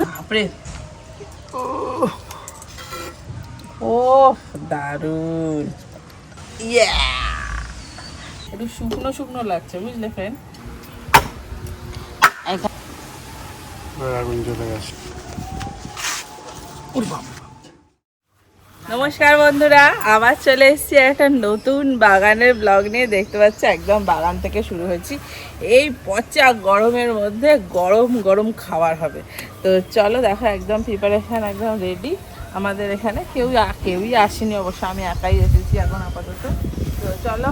বাপরে। ও দারুণ। ইয়া একটু শুকনো শুকনো লাগছে বুঝলে ফ্রেন্ড আগুন চলে গেছে। নমস্কার বন্ধুরা, আবার চলে এসেছি একটা নতুন বাগানের ব্লগ নিয়ে। দেখতে পাচ্ছি, একদম বাগান থেকে শুরু হয়েছি। এই পচা গরমের মধ্যে গরম গরম খাবার হবে। তো চলো দেখো, একদম প্রিপারেশন একদম রেডি আমাদের এখানে কেউ কেউই আসেনি অবশ্য, আমি একাই এসেছি এখন আপাতত। তো চলো,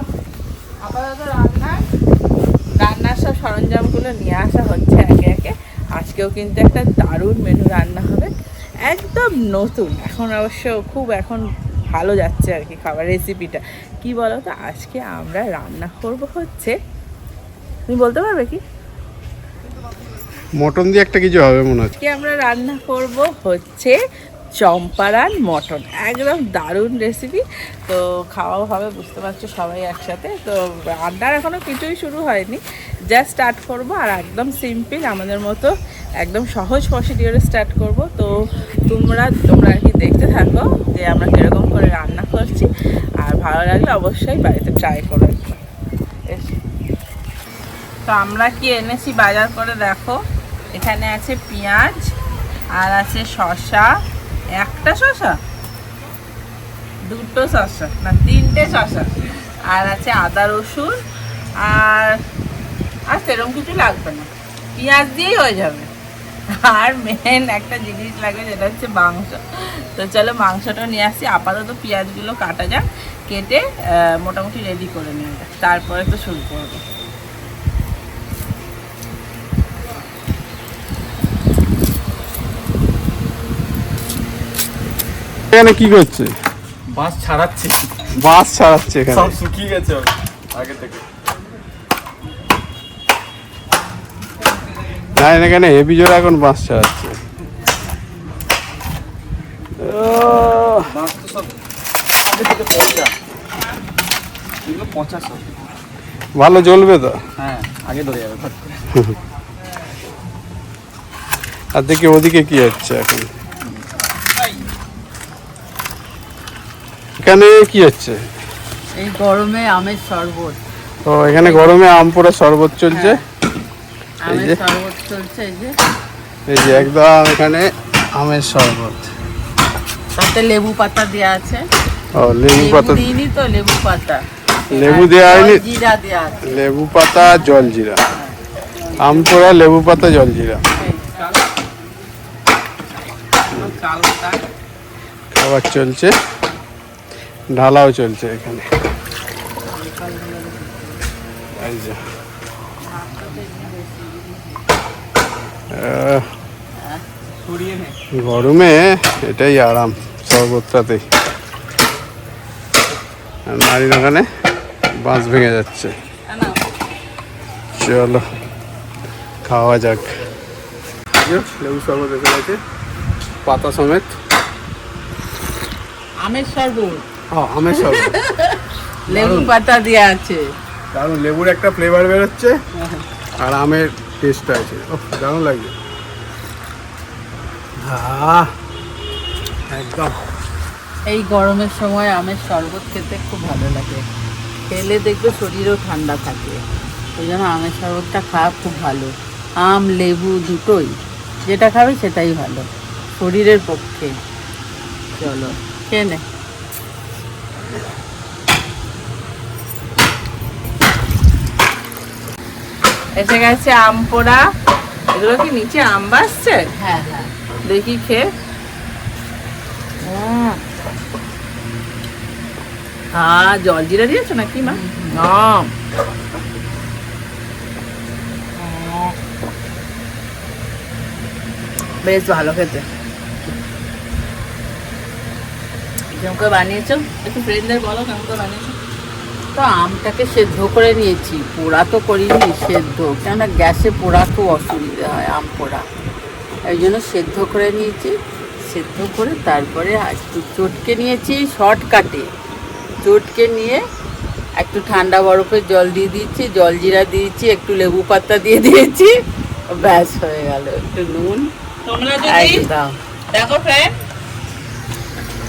আপাতত রান্নার রান্নার সব সরঞ্জামগুলো নিয়ে আসা হচ্ছে একে একে। আজকেও কিন্তু একটা দারুণ মেনু রান্না হবে। একদম নতুন। এখন অবশ্য খুব এখন ভালো যাচ্ছে আর কি খাবার রেসিপিটা কি বলো তো আজকে আমরা রান্না করব হচ্ছে তুমি বলতে পারবে কি? মটন দিয়ে একটা কিছু হবে মনে হচ্ছে। আমরা রান্না করব হচ্ছে চম্পারান মটন। একদম দারুণ রেসিপি তো খাওয়াও হবে, বুঝতে পারছ সবাই একসাথে। তো রান্নার এখনও কিছুই শুরু হয়নি। জাস্ট স্টার্ট করব আর একদম সিম্পল আমাদের মতো একদম সহজ প্রসিডিওরে স্টার্ট করব। তো তোমরা তোমরা আর কি দেখতে থাকো যে আমরা কীরকম করে রান্না করছি। আর ভালো লাগলে অবশ্যই বাড়িতে ট্রাই করো তো আমরা কি এনেছি? বাজার করে দেখো। এখানে আছে পেঁয়াজ, আর আছে শসা একটা শসা? দুটো শসা, না, তিনটে শসা। আর আছে আদা, রসুন, আর আর সেরকম কিছু লাগবে না। পেঁয়াজ দিয়েই হয়ে যাবে। আর মেন একটা জিনিস লাগবে যেটা হচ্ছে মাংস। তো চলো মাংসটা নিয়ে আসি। আপাতত পেঁয়াজগুলো কাটা যাক, কেটে মোটামুটি রেডি করে নিয়ে যাক। তারপরে তো শুরু করব। এখানে কি করছে? বাস ছাড়াচ্ছে। বাস ছাড়াচ্ছে এখানে। সব শুকিয়ে গেছে আগে থেকে। না এখানে হেভি জোর এখন বাস ছাড়াচ্ছে। ভালো জ্বলবে তো। হ্যাঁ আগে ধরে যাবে। আর দেখি ওদিকে কি হচ্ছে এখন। এখানে কি হচ্ছে? এই গরমে আমের শরবত। ও এখানে গরমে আম পোড়া শরবত চলছে? আমের যে। শরবত চলছে এই যে। এই যে একদম এখানে আমের শরবত। তাতে লেবু পাতা দেওয়া আছে। ও লেবু পাতা দিইনি তো লেবু পাতা। লেবু দেওয়া হয়নি? জিরা দেওয়া আছে। লেবু পাতা জল জিরা আম পোড়া লেবু পাতা জল জিরা খাবার চলছে। ঢালাও চলছে এখানে। গরমে এটাই আরাম শরবতটাতেই আর নারীর ওখানে বাঁশ ভেঙে যাচ্ছে। চলো খাওয়া যাক। লেবু শরবত এসে গেছে পাতা সমেত। আমের শরবত। আমের শরবত লেবু পাতা দেওয়া আছে। দারুণ লেবুর একটা ফ্লেভার বেরোচ্ছে। আর আমের টেস্ট আছে। ও দারুণ লাগছে। একদম। এই গরমের সময় আমের শরবত খেতে খুব ভালো লাগে। খেলে দেখবে শরীরও ঠান্ডা থাকে। ওই জন্য আমের শরবতটা খাওয়া খুব ভালো। আম লেবু দুটোই যেটা খাবে সেটাই ভালো। শরীরের পক্ষে। চলো খেয়ে নে। এসে গেছে আম পোড়া। এগুলো কি নিচে আম বাসছে? হ্যাঁ হ্যাঁ। দেখি খেয়ে। হ্যাঁ জল জিরা দিয়েছ নাকি মা? বেশ ভালো খেতে। কেমন করে বানিয়েছো? একটু ফ্রেন্ডদের বলো কেমন করে বানিয়েছো? তো আমটাকে সেদ্ধ করে নিয়েছি। পোড়া তো করিনি সেদ্ধ। কেননা গ্যাসে পোড়া খুব অসুবিধা হয় আম পোড়া। এই জন্য সেদ্ধ করে নিয়েছি। সেদ্ধ করে তারপরে একটু চটকে নিয়েছি শর্টকাটে। চটকে নিয়ে একটু ঠান্ডা বরফের জল দিয়ে দিয়েছি জল জিরা দিয়েছি একটু লেবু পাতা দিয়ে দিয়েছি। ব্যাস হয়ে গেল একটু নুন। তোমরা যদি দেখো ফ্রেন্ড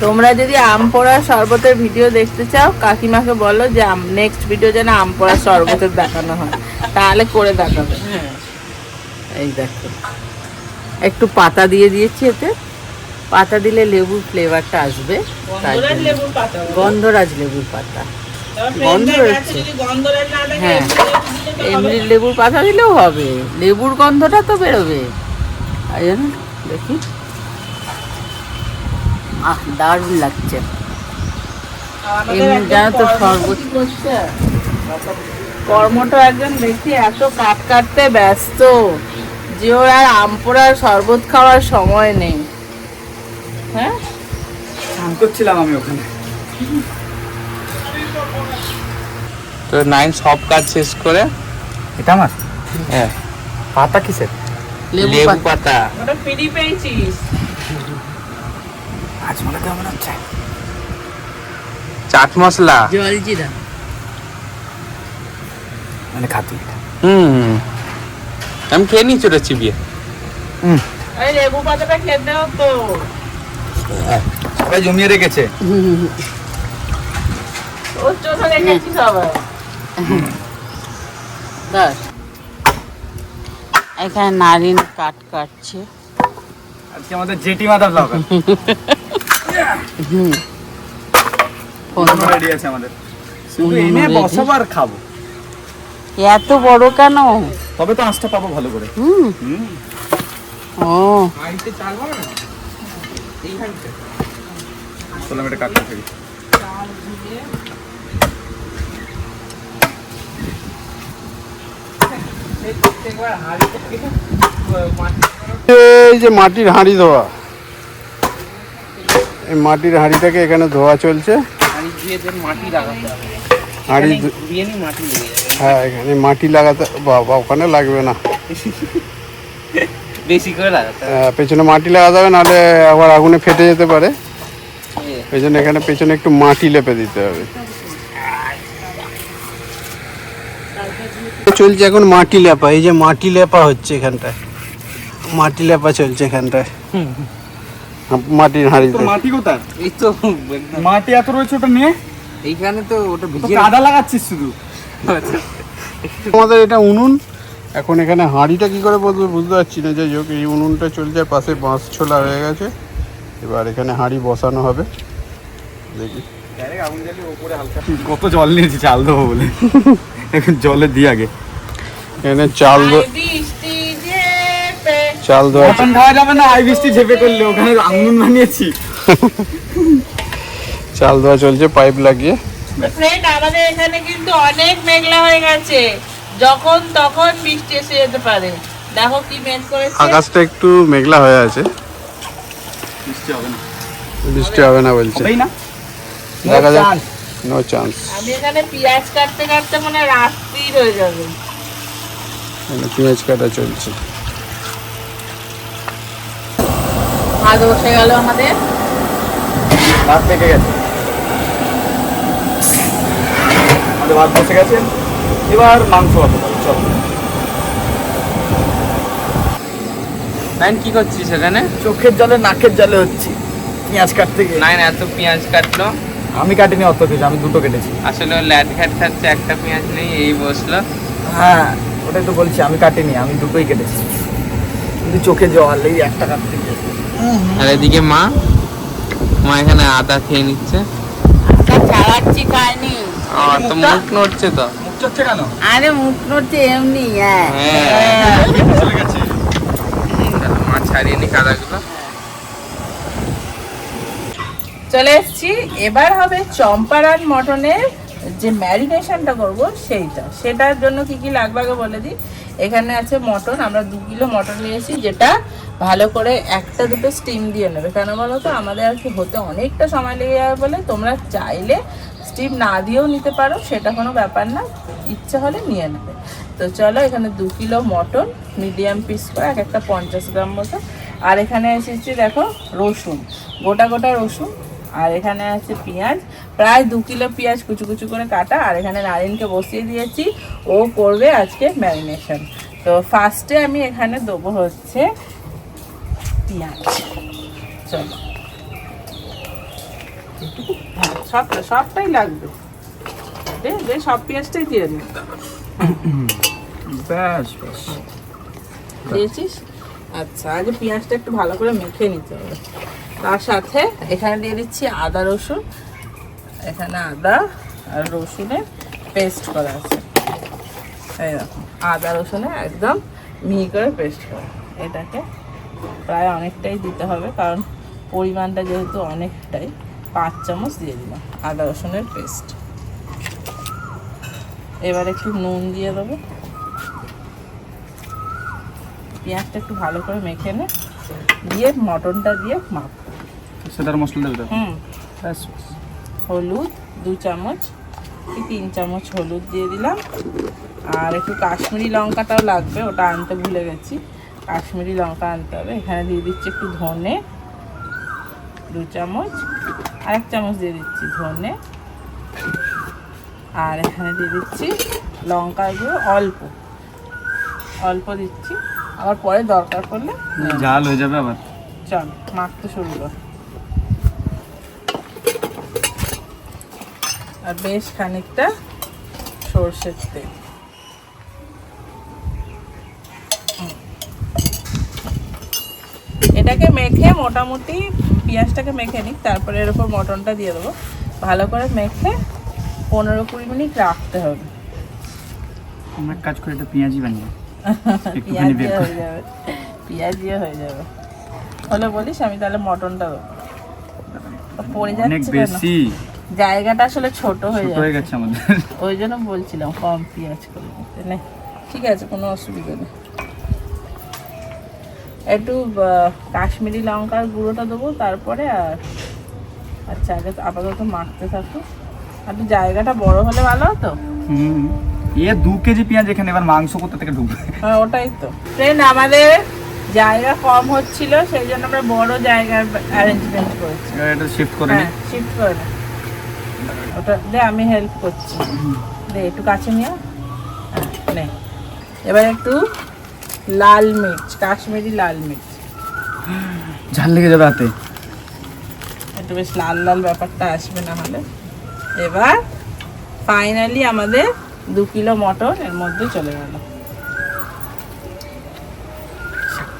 তোমরা যদি আম পোড়া শরবতের ভিডিও দেখতে চাও কাকিমাকে বলো যে নেক্সট ভিডিও যেন আম পোড়া শরবতের দেখানো হয়। তাহলে করে দেখাবে। হ্যাঁ। এই দেখো। একটু পাতা দিয়ে দিয়েছি এতে। পাতা দিলে লেবুর ফ্লেভারটা আসবে। গন্ধরাজ লেবুর পাতা গন্ধ রয়েছে। হ্যাঁ। এমনি লেবুর পাতা দিলেও হবে। লেবুর গন্ধটা তো বেরোবে। দেখি। আহ দারুণ লাগছে এমনি জানো তো শরবত কর্মটা একজন দেখি এত কাট কাটতে ব্যস্ত। যে ওর আর আম পোড়ার শরবত খাওয়ার সময় নেই। হ্যাঁ? স্নান করছিলাম আমি ওখানে। তো নাইন সব কাজ শেষ করে এটা আমার? হ্যাঁ। পাতা কিসের? লেবু লেবু পাতা। পাতা। ওটা ফ্রি পেয়েছিস। আজ কেমন হচ্ছে? চাট মশলা? জল মানে খাতি হুম আমি খেয়ে নিচ্ছি ওটা চিবিয়ে। এই লেবু পাতাটা খেতে হতো সবাই জমিয়ে রেখেছে। ওর চোখে রেখেছি সবাই দাস এখানে নারিন কাট কাটছে। আজকে আমাদের জেটি মাথা রেডি আছে আমাদের। শুধু এনে ready। বসাবো আর খাব। এত বড় কেন? তবে তো আঁচটা পাবো ভালো করে। হুম। হুম। ও। চলো আমি এটা কাটতে থাকি এই যে মাটির হাঁড়ি ধোয়া। এই মাটির হাঁড়িটাকে এখানে ধোয়া চলছে। হাঁড়ি হ্যাঁ এখানে মাটি লাগাতে বাবা ওখানে লাগবে না। বেশি করে লাগাতে পেছনে মাটি লাগাতে হবে নাহলে আবার আগুনে ফেটে যেতে পারে। জন্য এখানে পেছনে একটু মাটি লেপে দিতে হবে। চলছে এখন মাটি লেপা এই যে মাটি লেপা হচ্ছে এখানটায়। মাটি লেপা চলছে এখানটায়। মাটির তো হাঁড়িতে মাটি কোথায়? এই তো মাটি এত রয়েছে ওটা নিয়ে? এইখানে তো ওটা তো ভিজিয়ে কাদা লাগাচ্ছিস শুধু। আমাদের এটা উনুন? এখন এখানে হাঁড়িটা কি করে বলব বুঝতে পারছি না। যাই হোক এই উনুনটা চলছে আর পাশে বাঁশ ছোলা হয়ে গেছে। এবার এখানে হাঁড়ি বসানো হবে। দেখি। কত জল নিয়েছি চাল দেবো বলে। এখন জলে দিই আগে। এখানে চাল চাল দেওয়া মটন খাওয়া যাবে না আই বৃষ্টি ঝেপে করলে ওখানে আঙুন বানিয়েছি। চাল দেওয়া চলছে পাইপ লাগিয়ে। ফ্রেন্ড আমাদের এখানে কিন্তু অনেক মেঘলা হয়ে গেছে। যখন তখন বৃষ্টি এসে যেতে পারে। দেখো কি মেঘ করেছে। আকাশটা একটু মেঘলা হয়ে আছে। বৃষ্টি হবে না। বৃষ্টি হবে না বলছে। হবেই না। দেখা যাক। নো চান্স আমি এখানে পেঁয়াজ কাটতে কাটতে মনে রাত্রি হয়ে যাবে। পেঁয়াজ কাটা চলছে। ভাত বসে গেল আমাদের। ভাত পেকে গেছে। আমাদের ভাত বসে গেছে। এবার মাংস হবে চলো। নাইন কি করছিস সেখানে চোখের জলে নাকের জলে হচ্ছে। পেঁয়াজ কাটতে গিয়ে। নাইন এত পেঁয়াজ কাটলো? আমি কাটিনি অত কিছু আমি দুটো কেটেছি। আসলে ল্যাট ঘাট খাচ্ছে একটা পেঁয়াজ নেই এই বসল। হ্যাঁ ওটাই তো বলছি আমি কাটিনি আমি দুটোই কেটেছি। কিন্তু চোখে জল এই একটা কাটতে গিয়ে আর এদিকে মা? মা এখানে আদা খেয়ে নিচ্ছে। চালাচ্ছি খায়নি। তো মুখ নড়ছে তো। মুখ চচ্ছে কেন? আরে মুখ নড়ছে এমনি হ্যাঁ। হ্যাঁ। চলে গেছে মা ছাড়িয়ে নি কাদাগুলো চলে এসেছি। এবার হবে চম্পারান মটনের যে ম্যারিনেশনটা করব, সেইটা। সেটার জন্য কি কি লাগবে আগে বলে দিই। এখানে আছে মটন, আমরা দু কিলো মটন নিয়েছি, যেটা ভালো করে একটা দুটো স্টিম দিয়ে নেবে। কেন বলো তো? আমাদের আর কি হতে অনেকটা সময় লেগে যাবে বলে। তোমরা চাইলে স্টিম না দিয়েও নিতে পারো, সেটা কোনো ব্যাপার না। ইচ্ছা হলে নিয়ে নেবে। তো চলো, এখানে দু কিলো মটন মিডিয়াম পিস করে, এক একটা পঞ্চাশ গ্রাম মতো। আর এখানে এসেছি, দেখো, রসুন। গোটা গোটা রসুন। আর এখানে আছে পেঁয়াজ। প্রায় দু কিলো পেঁয়াজ কুচু কুচু করে কাটা আর এখানে নারিনকে বসিয়ে দিয়েছি। ও করবে আজকে ম্যারিনেশন। তো ফার্স্টে আমি এখানে দেবো হচ্ছে পেঁয়াজ। চলো। সবটা সবটাই লাগবে। দে দে সব পেঁয়াজটাই দিয়ে ব্যাস ব্যাস। দিয়েছিস? আচ্ছা আগে পেঁয়াজটা একটু ভালো করে মেখে নিতে হবে। তার সাথে এখানে দিয়ে দিচ্ছি আদা, রসুন। এখানে আদা আর রসুনের পেস্ট করা আছে। এই আদা রসুনের একদম মিহি করে পেস্ট করা। এটাকে প্রায় অনেকটাই দিতে হবে, কারণ পরিমাণটা যেহেতু অনেকটাই, পাঁচ চামচ দিয়ে দিলাম আদা, রসুনের পেস্ট এবার একটু নুন দিয়ে দেবো। পেঁয়াজটা একটু ভালো করে মেখে নে দিয়ে মটনটা দিয়ে মাখ। সেটার মশলা দেবে হুম। হলুদ দু চামচ কি তিন চামচ হলুদ দিয়ে দিলাম। আর একটু কাশ্মীরি লঙ্কাটাও লাগবে ওটা আনতে ভুলে গেছি। কাশ্মীরি লঙ্কা আনতে হবে এখানে দিয়ে দিচ্ছি একটু ধনে দু চামচ আর এক চামচ দিয়ে দিচ্ছি ধনে। আর এখানে দিয়ে দিচ্ছি লঙ্কার গুঁড়ো অল্প। অল্প দিচ্ছি। আবার পরে দরকার পড়লে জাল হয়ে যাবে আবার। চল মাখতে শুরু কর। আর বেশ খানিকটা সর্ষের তেল। এটাকে মেখে মোটামুটি পেঁয়াজটাকে মেখে নিক তারপরে এর উপর মটনটা দিয়ে দেবো। ভালো করে মেখে পনেরো কুড়ি মিনিট রাখতে হবে। আমরা এক কাজ করে এটা পেঁয়াজি বানিয়ে পেঁয়াজ দিয়ে হয়ে যাবে। পেঁয়াজ দিয়ে হয়ে যাবে। হলে বলিস আমি তাহলে মটনটা দেবো। পড়ে যাচ্ছে বেশি। জায়গাটা আসলে ছোট হয়ে হয়ে গেছে আমাদের। ওই জন্য বলছিলাম কম পেঁয়াজ করে দিতে ঠিক আছে কোনো অসুবিধা নেই। একটু কাশ্মীরি লঙ্কার গুঁড়োটা দেবো তারপরে আর আচ্ছা আগে আপাতত মাখতে থাকো আর একটু জায়গাটা বড় হলে ভালো হতো? হুম। এ দু কেজি পেঁয়াজ এখানে এবার মাংস কোথা থেকে ঢুকবে? হ্যাঁ ওটাই তো। ফ্রেন্ড আমাদের জায়গা কম হচ্ছিল সেই জন্য আমরা বড় জায়গার অ্যারেঞ্জমেন্ট করেছি। এটা শিফট করে হ্যাঁ শিফট করে ওটা দে আমি হেল্প করছি। দে একটু কাছে নিয়ে হ্যাঁ নে। এবার একটু লাল মির্চ কাশ্মীরি লাল মির্চ। ঝাল লেগে যাবে হাতে। একটু বেশ লাল লাল ব্যাপারটা আসবে না হলে। এবার ফাইনালি আমাদের দু কিলো মটন এর মধ্যে চলে গেল।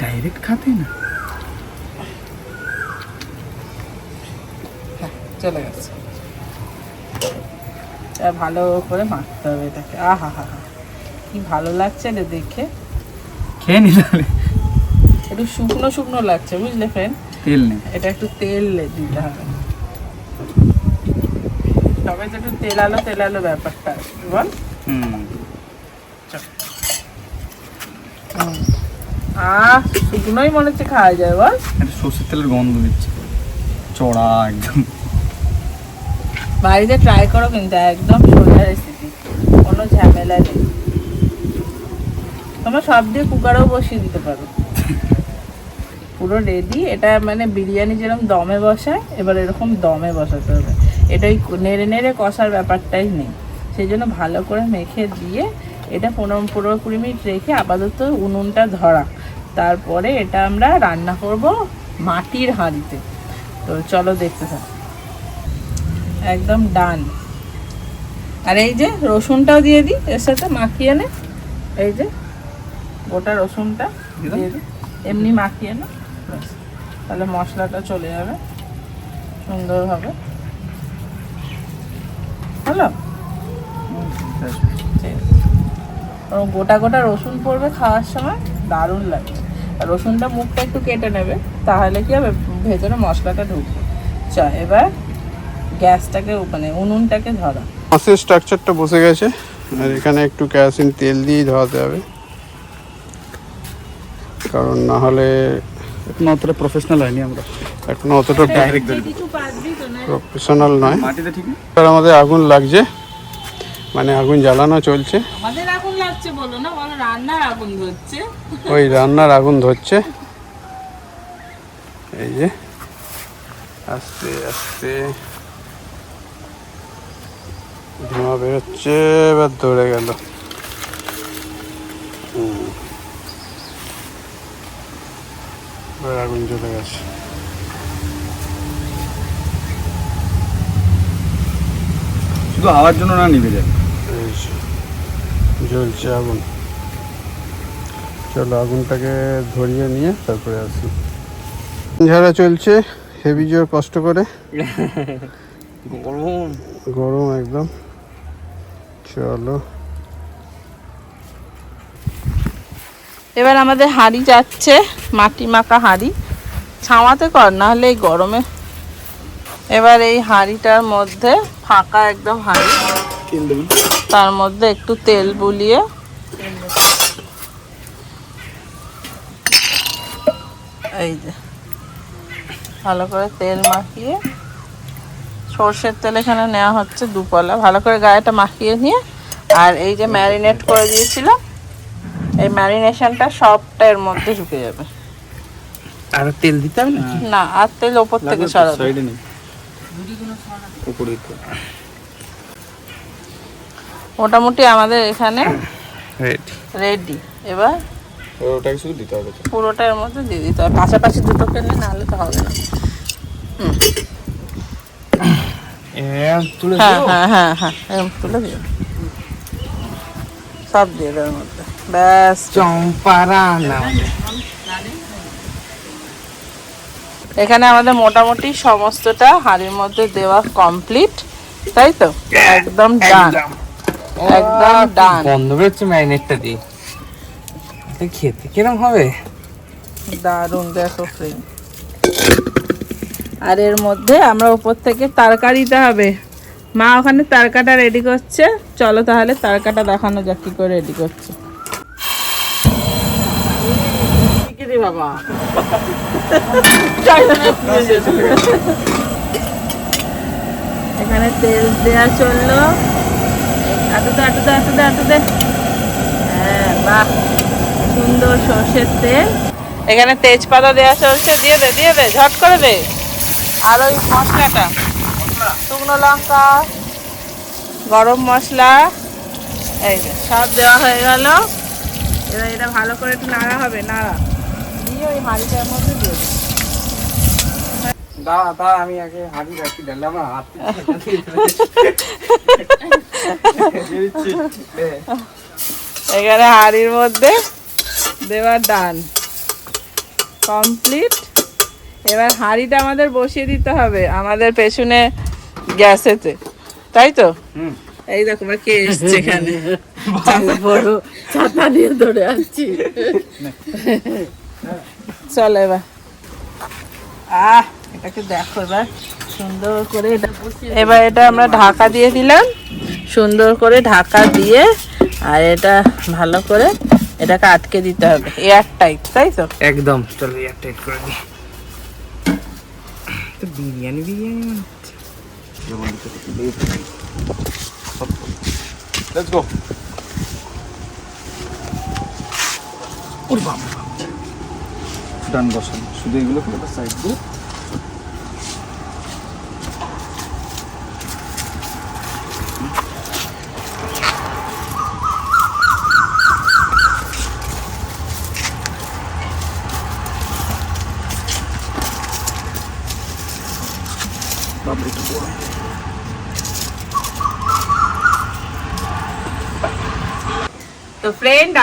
ডাইরেক্ট খাতে না? হ্যাঁ, চলে গেছে। ভালো করে মাখতে হবে এটাকে। আহা হা হা কি ভালো লাগছে রে দেখে। খেয়ে নি তাহলে? একটু শুকনো শুকনো লাগছে বুঝলে ফ্রেন্ড তেল নেই। এটা একটু তেল দিতে হবে। তবে তো একটু তেল আলো তেল আলো ব্যাপারটা বল হুম আহ শুকনোই মনে হচ্ছে খাওয়া যায় বল। একটা সর্ষের তেলের গন্ধ দিচ্ছে। চড়া একদম। বাড়িতে ট্রাই করো কিন্তু একদম সোজা রেসিপি কোনো ঝামেলা নেই। তোমরা সব দিয়ে কুকারেও বসিয়ে দিতে পারো। পুরো রেডি এটা মানে বিরিয়ানি যেরকম দমে বসায় এবার এরকম দমে বসাতে হবে। এটা ওই নেড়ে নেড়ে কষার ব্যাপারটাই নেই। সেই জন্য ভালো করে মেখে দিয়ে এটা পনেরো পনেরো কুড়ি মিনিট রেখে আপাতত উনুনটা ধরা। তারপরে এটা আমরা রান্না করব মাটির হাঁড়িতে। তো চলো দেখতে থাক। একদম ডান। আর এই যে রসুনটাও দিয়ে দিই এর সাথে মাখিয়ে নে। এই যে গোটা রসুনটা দিয়ে দিই। এমনি মাখিয়ে নে। তাহলে মশলাটা চলে যাবে। সুন্দরভাবে। হলো? আছে। গোটা গোটা রসুন পড়বে খাওয়ার সময়। দারুণ লাগবে আর রসুনটা মুখটা একটু কেটে নেবে তাহলে কি হবে? ভেতরে মশলাটা ঢুকবে। চা এবার গ্যাসটাকে মানে উনুনটাকে ধরা। মাছের স্ট্রাকচারটা বসে গেছে আর এখানে একটু কেরোসিন তেল দিয়েই ধরাতে হবে। কারণ না হলে এখন অতটা প্রফেশনাল হয়নি আমরা। এখন অতটা ডাইরেক্ট কিছু পারবি তো না। প্রফেশনাল নয়। মাটিতে ঠিক নেই? আমাদের আগুন লাগছে। মানে আগুন জ্বালানো চলছে? আমাদের আগুন লাগছে বলো না বলো রান্নার আগুন ধরছে। ওই রান্নার আগুন ধরছে। এই যে আস্তে আস্তে। ধোঁয়া বেরোচ্ছে এবার ধরে গেল। আগুন চলে গেছে। শুধু হাওয়ার জন্য না নিভে যায় জ্বলছে আগুন। চলো আগুনটাকে ধরিয়ে নিয়ে তারপরে আসি। ঝাড়া চলছে হেভি জোর কষ্ট করে। গরম। গরম একদম। চলো। এবার আমাদের হাঁড়ি যাচ্ছে মাটি মাখা হাঁড়ি। ছাওয়াতে কর না হলে এই গরমে এবার এই হাঁড়িটার মধ্যে ফাঁকা একদম হাঁড়ি। তার মধ্যে একটু তেল বুলিয়ে এই যে ভালো করে তেল মাখিয়ে সর্ষের তেল এখানে নেওয়া হচ্ছে দুপলা ভালো করে গায়েটা মাখিয়ে নিয়ে আর এই যে ম্যারিনেট করে দিয়েছিলাম এই ম্যারিনেশনটা সবটা এর মধ্যে ঢুকে যাবে। আর তেল দিতে হবে না আর তেল ওপর থেকে সরাবে সাইডে নেই উপরে তো মোটামুটি আমাদের এখানে রেডি রেডি এবার ওটাকে শুধু দিতে হবে তো? মধ্যে দিয়ে দিতে হবে। পাশাপাশি দুটো ফেললে নাহলে তো হবে না। তুলে হ্যাঁ হ্যাঁ হ্যাঁ হ্যাঁ এরকম তুলে দিও। সব দিয়ে দেওয়ার মধ্যে। ব্যাস। চম্পারা না এখানে আমাদের মোটামুটি সমস্তটা হাড়ির মধ্যে দেওয়া কমপ্লিট তাই তো? একদম ডান একদম। ডান বন্ধ বেরোচ্ছে ম্যারিনেটটা দিয়ে। খেতে কিরম হবে? দারুণ দেখো ফ্রেন্ড আর এর মধ্যে আমরা উপর থেকে তারকা দিতে হবে। মা ওখানে তারকাটা রেডি করছে। চলো তাহলে তারকাটা দেখানো যাক কি করে রেডি করছে। বাবা? এখানে তেল দেওয়া চলল। এতটা এতটা এতটা এতটা হ্যাঁ বাহ, সুন্দর সর্ষের তেল। এখানে তেজপাতা দেওয়া চলছে, দিয়ে দে দিয়ে দে, ঝট করে দে। আর ওই মশলাটা, শুকনো লঙ্কা, গরম মশলা, এই সব দেওয়া হয়ে গেল। এবার এটা ভালো করে একটু নাড়া হবে, নাড়া। ওই হাঁড়িটার মধ্যে দিয়ে দে আমি আগে হাঁড়ি রাখি এখানে হাঁড়ির মধ্যে দেওয়ার ডান কমপ্লিট। এবার হাঁড়িটা আমাদের বসিয়ে দিতে হবে আমাদের পেছনে গ্যাসেতে। তাই তো? এই দেখো এবার কে এসছে এখানে। বড় ছাতা নিয়ে ধরে আসছি চলো এবার। আহ এটাকে দেখো এবার। সুন্দর করে এটা এবার এটা আমরা ঢাকা দিয়ে দিলাম। সুন্দর করে ঢাকা দিয়ে আর এটা ভালো করে এটাকে আটকে দিতে হবে। এয়ার টাইট তাই তো? একদম। চলো এয়ার টাইট করে দিই তো বিরিয়ানি বিরিয়ানি মনে হচ্ছে লেটস গো ডান বসান। শুধু এগুলো করে সাইড দিয়ে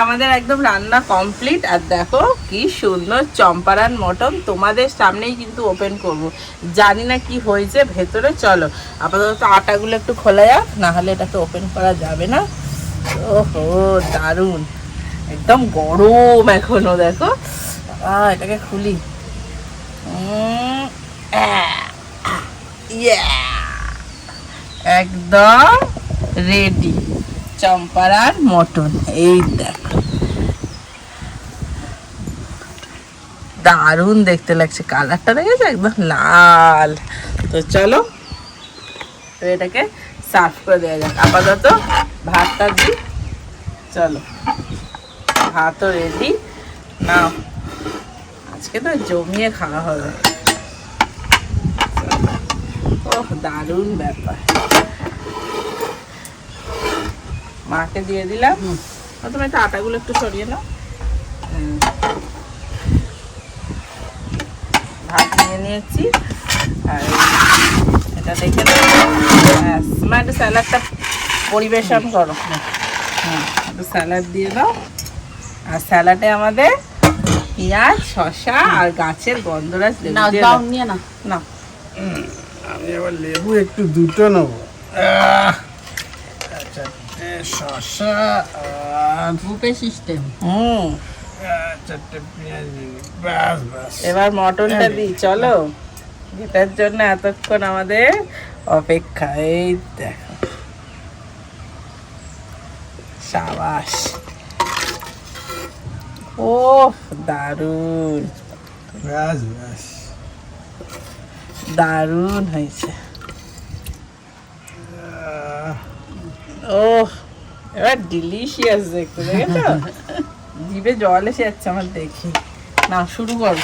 আমাদের একদম রান্না কমপ্লিট আর দেখো কি সুন্দর চম্পারান মটন তোমাদের সামনেই কিন্তু ওপেন করব। জানি না কি হয়েছে, ভেতরে চলো। আপাতত আটাগুলো একটু খোলা যাক, না হলে এটাকে ওপেন করা যাবে না। ওহো, দারুণ। একদম গরম এখনও, দেখো। এটাকে খুলি। একদম রেডি চম্পারার মটন। এই দেখো। দারুণ দেখতে লাগছে। কালারটা দেখেছ? একদম লাল। তো চলো এটাকে সার্ভ করে দেওয়া যাক। আপাতত ভাতটা দিই চলো ভাতও রেডি নাও আজকে তো জমিয়ে খাওয়া হবে। ওহ দারুণ ব্যাপার। মাকে দিয়ে দিলাম। তুমি একটু আটাগুলো একটু সরিয়ে নাও হুম। নিয়ে নিয়েছি। আর এটা দেখে মা একটু স্যালাডটা পরিবেশন করো। হ্যাঁ একটু স্যালাড দিয়ে দাও। আর স্যালাডে আমাদের পেঁয়াজ শসা আর গাছের গন্ধরাজ লেবু না। নিয়ে না না আমি আবার লেবু একটু দুটো নেব। আচ্ছা শসা আর সিস্টেম। হুম এবার মটনটা দিই, চলো। যেটার জন্য এতক্ষণ আমাদের অপেক্ষা, এই দেখো। সাবাস। ও দারুণ। ব্যাস হয়েছে। ও এবার ডিলিশিয়াস দেখতে, দেখেছ? জিভে জল এসে যাচ্ছে আমার দেখি। না শুরু করো।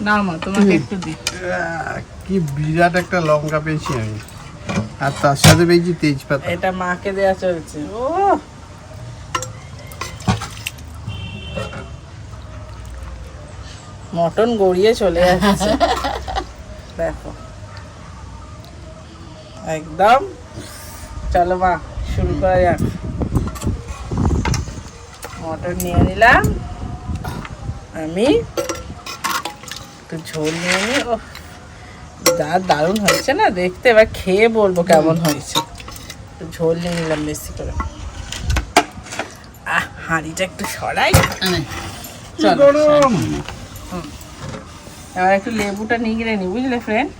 না মা তোমাকে একটু আহ, কি বিরাট একটা লঙ্কা পেয়েছি আমি। আর তার সাথে পেয়েছি তেজপাতা। এটা মাকে দেয়া চলছে। ও! মটন গড়িয়ে চলে যাচ্ছে দেখো। একদম। চলো মা শুরু করা যাক। মটন নিয়ে নিলাম। আমি একটু ঝোল নিয়ে নি। ও যা দারুণ হয়েছে না? দেখতে এবার খেয়ে বলব কেমন হয়েছে। একটু ঝোল নিয়ে নিলাম বেশি করে। আহ হাঁড়িটা একটু সরাই। চলো এবার একটু লেবুটা নিংড়ে নি বুঝলে ফ্রেন্ড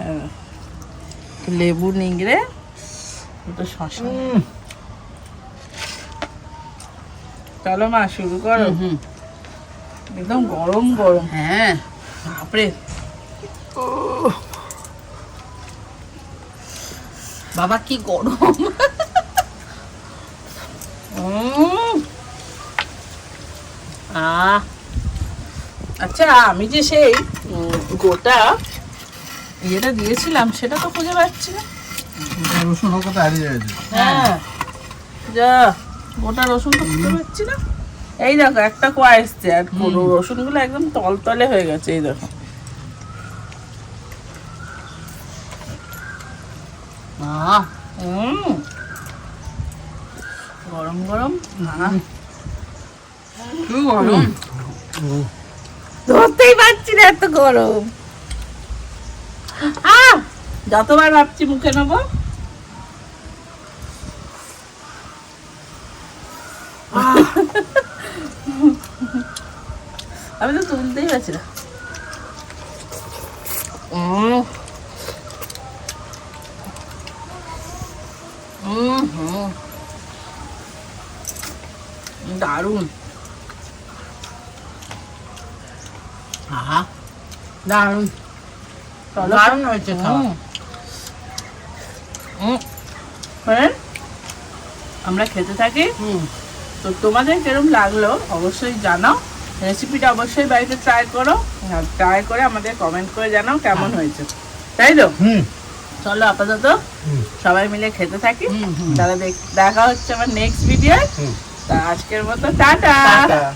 হ্যাঁ। একটু লেবু নিংড়ে একটু শশা চলো মা শুরু করো। হুম একদম গরম গরম। হ্যাঁ। বাপরে। বাবা কি গরম। উম, আহ। আচ্ছা আমি যে সেই গোটা ইয়েটা দিয়েছিলাম সেটা তো খুঁজে পাচ্ছি না। রসুন হ্যাঁ। যা। গোটা রসুন তো খুঁজে পাচ্ছি না। এই দেখো একটা কোয়া এসছে আর রসুনগুলো একদম তলতলে হয়ে গেছে এই দেখো। গরম গরম কি গরম। ধরতেই পারছি না এত গরম! যতবার ভাবছি মুখে নেব আমি তো তুলতেই পারছি না। দারুণ। আহা। দারুণ। দারুণ হয়েছে হুম। হুম। friend, আমরা খেতে থাকি। হুম। তো তোমাদের কিরম লাগল অবশ্যই জানাও। রেসিপিটা অবশ্যই বাড়িতে ট্রাই করো। ট্রাই করে আমাদের কমেন্ট করে জানাও কেমন হয়েছে। তাই তো? হুম। চলো আপাতত সবাই মিলে খেতে থাকি। তাহলে দেখ- হচ্ছে আমার নেক্সট ভিডিও তা আজকের মতো টাটা।